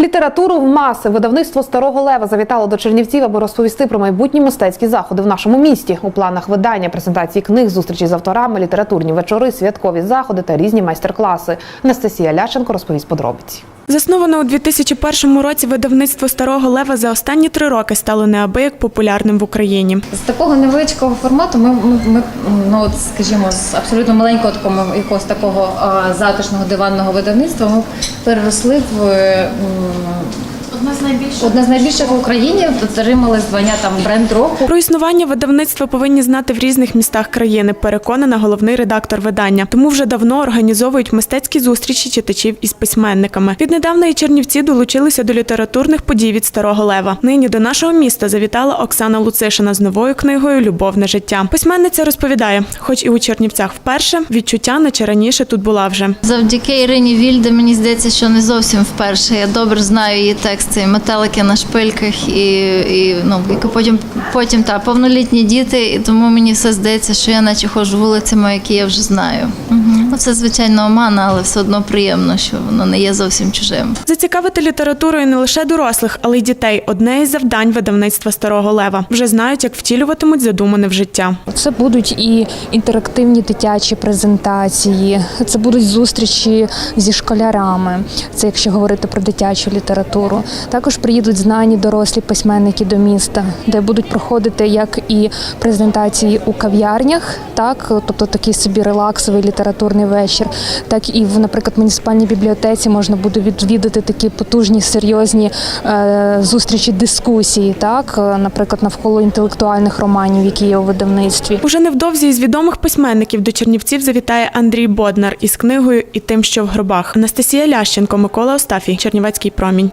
Літературу в маси видавництво старого лева завітало до Чернівців, аби розповісти про майбутні мистецькі заходи в нашому місті. У планах видання, презентації книг, зустрічі з авторами, літературні вечори, святкові заходи та різні майстер-класи. Анастасія Ляшенко розповість подробиці. Засноване у 2001 році видавництво Старого Лева за останні три роки стало неабияк популярним в Україні. З такого невеличкого формату ми, ми, ну, скажімо, з абсолютно маленького такого якогось такого затишного диванного видавництва ми переросли в м, Одна з найбільших. одне з найбільших в Україні. Отримали звання там бренд року. Про існування видавництва повинні знати в різних містах країни. Переконана головний редактор видання. Тому вже давно організовують мистецькі зустрічі читачів із письменниками. Віднедавна і Чернівці долучилися до літературних подій від Старого Лева. Нині до нашого міста завітала Оксана Луцишина з новою книгою Любовне життя. Письменниця розповідає, хоч і у Чернівцях вперше відчуття, наче раніше тут була вже. Завдяки Ірині Вільде мені здається, що не зовсім вперше. Я добре знаю її тексти, метелики на шпильках, і, і ну і потім, потім та повнолітні діти. І тому мені все здається, що я наче ходжу вулицями, які я вже знаю. Угу. Ну, це звичайно омана, але все одно приємно, що воно не є зовсім чужим. Зацікавити літературою не лише дорослих, але й дітей одне із завдань видавництва Старого Лева. Вже знають, як втілюватимуть задумане в життя. Це будуть і інтерактивні дитячі презентації, це будуть зустрічі зі школярами. Це якщо говорити про дитячу літературу. Також приїдуть знані дорослі письменники до міста, де будуть проходити як і презентації у кав'ярнях, так тобто такий собі релаксовий літературний вечір, так і в, наприклад, муніципальній бібліотеці можна буде відвідати такі потужні серйозні е, зустрічі дискусії, так, наприклад, навколо інтелектуальних романів, які є у видавництві. Уже невдовзі із відомих письменників до Чернівців завітає Андрій Боднар із книгою І тим, що в гробах. Анастасія Лященко, Микола Остафій, Чернівецький промінь.